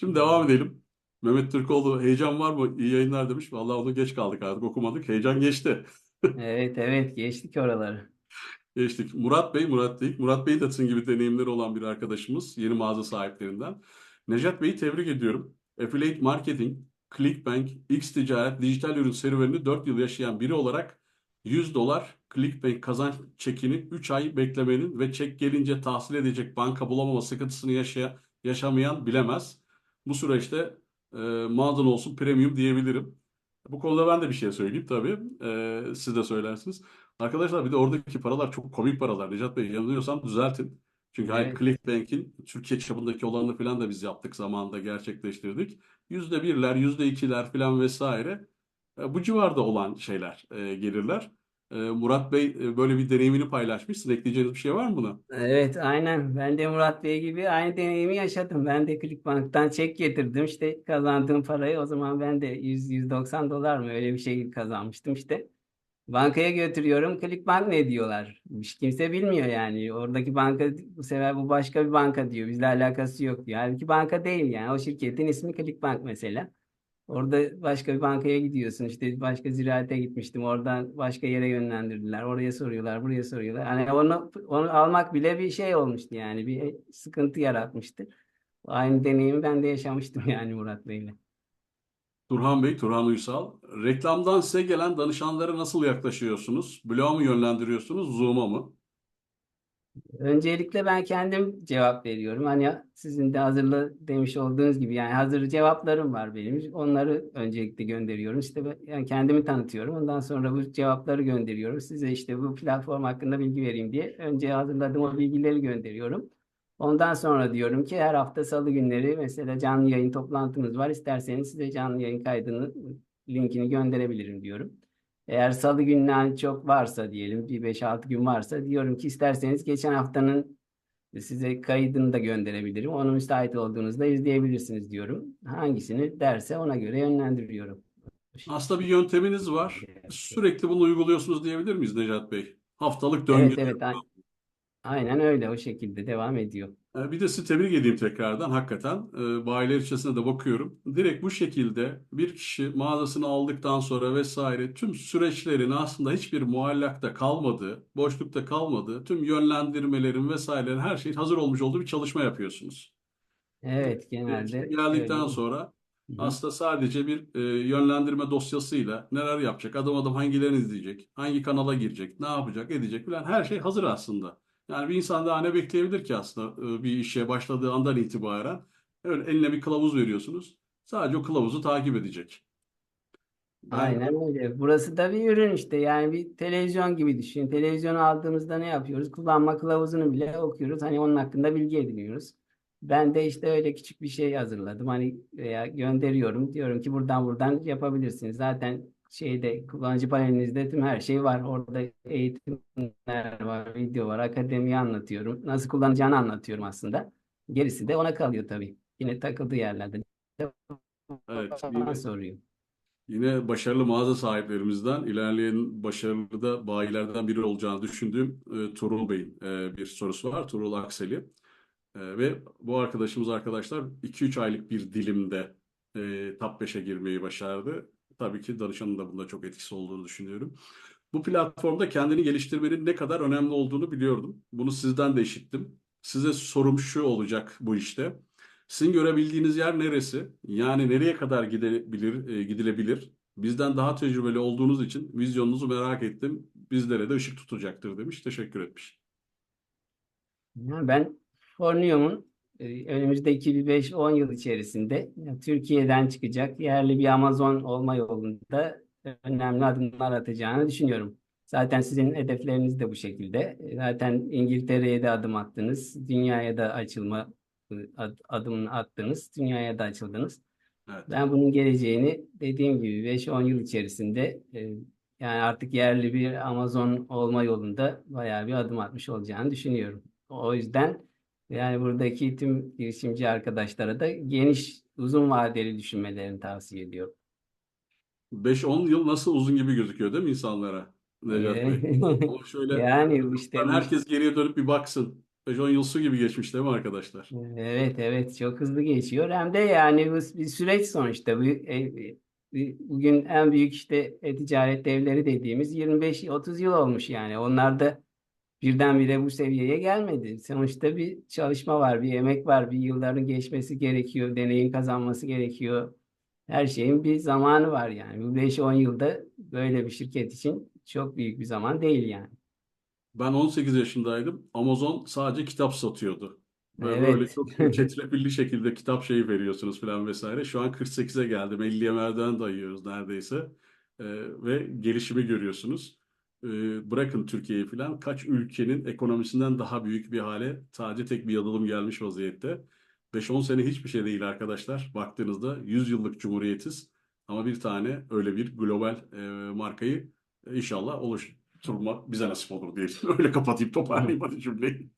Şimdi devam edelim. Mehmet Türkoğlu heyecan var mı? İyi yayınlar demiş. Vallahi onu geç kaldık artık okumadık. Heyecan geçti. Evet evet geçtik oraları. Geçtik. Murat Bey, Murat değil. Murat Bey de sizin gibi deneyimleri olan bir arkadaşımız. Yeni mağaza sahiplerinden. Nejat Bey'i tebrik ediyorum. Affiliate Marketing, Clickbank, X Ticaret, dijital ürün serüvenini 4 yıl yaşayan biri olarak 100 dolar Clickbank kazanç çekini 3 ay beklemenin ve çek gelince tahsil edecek banka bulamama sıkıntısını yaşaya, yaşamayan bilemez. Bu süreçte e, mağazan olsun premium diyebilirim. Bu konuda ben de bir şey söyleyeyim tabii. E, siz de söylersiniz. Arkadaşlar bir de oradaki paralar çok komik paralar. Necat Bey yanılıyorsam düzeltin. Çünkü hani Evet. Clickbank'in Türkiye çapındaki olanını falan da biz yaptık zamanında gerçekleştirdik. Yüzde birler, yüzde ikiler falan vesaire. E, bu civarda olan şeyler, e, gelirler. E, Murat Bey e, böyle bir deneyimini paylaşmış. Sizin ekleyeceğiniz bir şey var mı buna? Evet aynen. Ben de Murat Bey gibi aynı deneyimi yaşadım. Ben de Clickbank'tan çek getirdim. İşte kazandığım parayı o zaman ben de 100-190 dolar mı öyle bir şey kazanmıştım işte. Bankaya götürüyorum. Clickbank ne diyorlar? Hiç kimse bilmiyor yani. Oradaki banka bu sefer bu başka bir banka diyor. Bizle alakası yok diyor. Halbuki banka değil yani. O şirketin ismi Clickbank mesela. Orada başka bir bankaya gidiyorsun. İşte başka ziraate gitmiştim. Oradan başka yere yönlendirdiler. Oraya soruyorlar, buraya soruyorlar. Hani onu onu almak bile bir şey olmuştu yani. Bir sıkıntı yaratmıştı. Aynı deneyimi ben de yaşamıştım yani Murat Bey'le. Turhan Bey, Turhan Uysal. Reklamdan size gelen danışanlara nasıl yaklaşıyorsunuz? Blog'a mı yönlendiriyorsunuz, Zoom'a mı? Öncelikle ben kendim cevap veriyorum. Hani sizin de hazırlı demiş olduğunuz gibi yani hazır cevaplarım var benim. Onları öncelikle gönderiyorum. İşte ben yani kendimi tanıtıyorum. Ondan sonra bu cevapları gönderiyorum. Size işte bu platform hakkında bilgi vereyim diye önce hazırladığım o bilgileri gönderiyorum. Ondan sonra diyorum ki her hafta salı günleri mesela canlı yayın toplantımız var. İsterseniz size canlı yayın kaydını linkini gönderebilirim diyorum. Eğer salı günden çok varsa diyelim bir 5-6 gün varsa diyorum ki isterseniz geçen haftanın size kaydını da gönderebilirim. Onu müsait olduğunuzda izleyebilirsiniz diyorum. Hangisini derse ona göre yönlendiriyorum. Aslında bir yönteminiz var. Sürekli bunu uyguluyorsunuz diyebilir miyiz Necat Bey? Haftalık Evet döngü. evet a- aynen öyle o şekilde devam ediyor. Ee, Bir de sizi tebrik edeyim tekrardan. Hakikaten e, bayiler içerisinde de bakıyorum. Direkt bu şekilde bir kişi mağazasını aldıktan sonra vesaire tüm süreçlerin aslında hiçbir muallakta kalmadığı, boşlukta kalmadığı, tüm yönlendirmelerin vesairelerin her şeyin hazır olmuş olduğu bir çalışma yapıyorsunuz. Evet kişi genelde geldikten öyle. sonra hı. aslında sadece bir e, yönlendirme dosyasıyla neler yapacak, adım adım hangilerini izleyecek, hangi kanala girecek, ne yapacak, edecek filan her şey hazır aslında. Yani bir insan daha ne bekleyebilir ki aslında e, bir işe başladığı andan itibaren öyle eline bir kılavuz veriyorsunuz. Sadece o kılavuzu takip edecek. Aynen öyle. Burası da bir ürün işte. Yani bir televizyon gibi düşün. Televizyonu aldığımızda ne yapıyoruz? Kullanma kılavuzunu bile okuyoruz. Hani onun hakkında bilgi ediniyoruz. Ben de işte öyle küçük bir şey hazırladım. Hani veya gönderiyorum. Diyorum ki buradan buradan yapabilirsiniz. Zaten şeyde kullanıcı panelinizde tüm her şey var. Orada eğitimler var, video var, akademiyi anlatıyorum. Nasıl kullanacağını anlatıyorum aslında. Gerisi de ona kalıyor tabii. Yine takıldığı yerlerde evet yine soruyor. Yine başarılı mağaza sahiplerimizden, ilerleyen başarılı da bayilerden biri olacağını düşündüğüm e, Tuğrul Bey'in e, bir sorusu var. Tuğrul Akseli. E, ve bu arkadaşımız arkadaşlar 2-3 aylık bir dilimde e, top 5'e girmeyi başardı. Tabii ki danışanın da bunda çok etkisi olduğunu düşünüyorum. Bu platformda kendini geliştirmenin ne kadar önemli olduğunu biliyordum. Bunu sizden de işittim. Size sorum şu olacak bu işte. Sizin görebildiğiniz yer neresi? Yani nereye kadar gidebilir, e, gidilebilir? Bizden daha tecrübeli olduğunuz için vizyonunuzu merak ettim. Bizlere de ışık tutacaktır demiş. Teşekkür etmiş. Ben Fornium'un önümüzdeki bir 5-10 yıl içerisinde ya, Türkiye'den çıkacak yerli bir Amazon olma yolunda önemli adımlar atacağını düşünüyorum. Zaten sizin hedefleriniz de bu şekilde. E, Zaten İngiltere'ye de adım attınız. Dünyaya da açılma e, ad- adımını attınız. Dünyaya da açıldınız. Evet. Ben bunun geleceğini dediğim gibi 5-10 yıl içerisinde e, yani artık yerli bir Amazon olma yolunda bayağı bir adım atmış olacağını düşünüyorum. O yüzden yani buradaki tüm girişimci arkadaşlara da geniş, uzun vadeli düşünmelerini tavsiye ediyorum. 5-10 yıl nasıl uzun gibi gözüküyor değil mi insanlara? Necat Bey. Ee, Ama şöyle Yani işte ben herkes geriye dönüp bir baksın. 5-10 yıl su gibi geçmiş değil mi arkadaşlar? Evet evet çok hızlı geçiyor. Hem de yani bu bir süreç sonuçta. Bu, e, e, bugün en büyük işte e-ticaret devleri dediğimiz 25-30 yıl olmuş yani. Onlar da birdenbire bu seviyeye gelmedi. Sonuçta bir çalışma var, bir emek var, bir yılların geçmesi gerekiyor, deneyim kazanması gerekiyor. Her şeyin bir zamanı var yani. Bu 5-10 yılda böyle bir şirket için çok büyük bir zaman değil yani. Ben 18 yaşındaydım. Amazon sadece kitap satıyordu. Ve Evet. böyle çok çetrefilli şekilde kitap şeyi veriyorsunuz falan vesaire. Şu an 48'e geldim. 50'ye merdiven dayıyoruz neredeyse. Ee, ve gelişimi görüyorsunuz. Ee, bırakın Türkiye'yi falan. Kaç ülkenin ekonomisinden daha büyük bir hale sadece tek bir yazılım gelmiş vaziyette. 5-10 sene hiçbir şey değil arkadaşlar. Baktığınızda 100 yıllık cumhuriyetiz. Ama bir tane öyle bir global e, markayı e, inşallah oluşturmak bize nasip olur diyelim. Öyle kapatayım toparlayayım hadi cümleyi.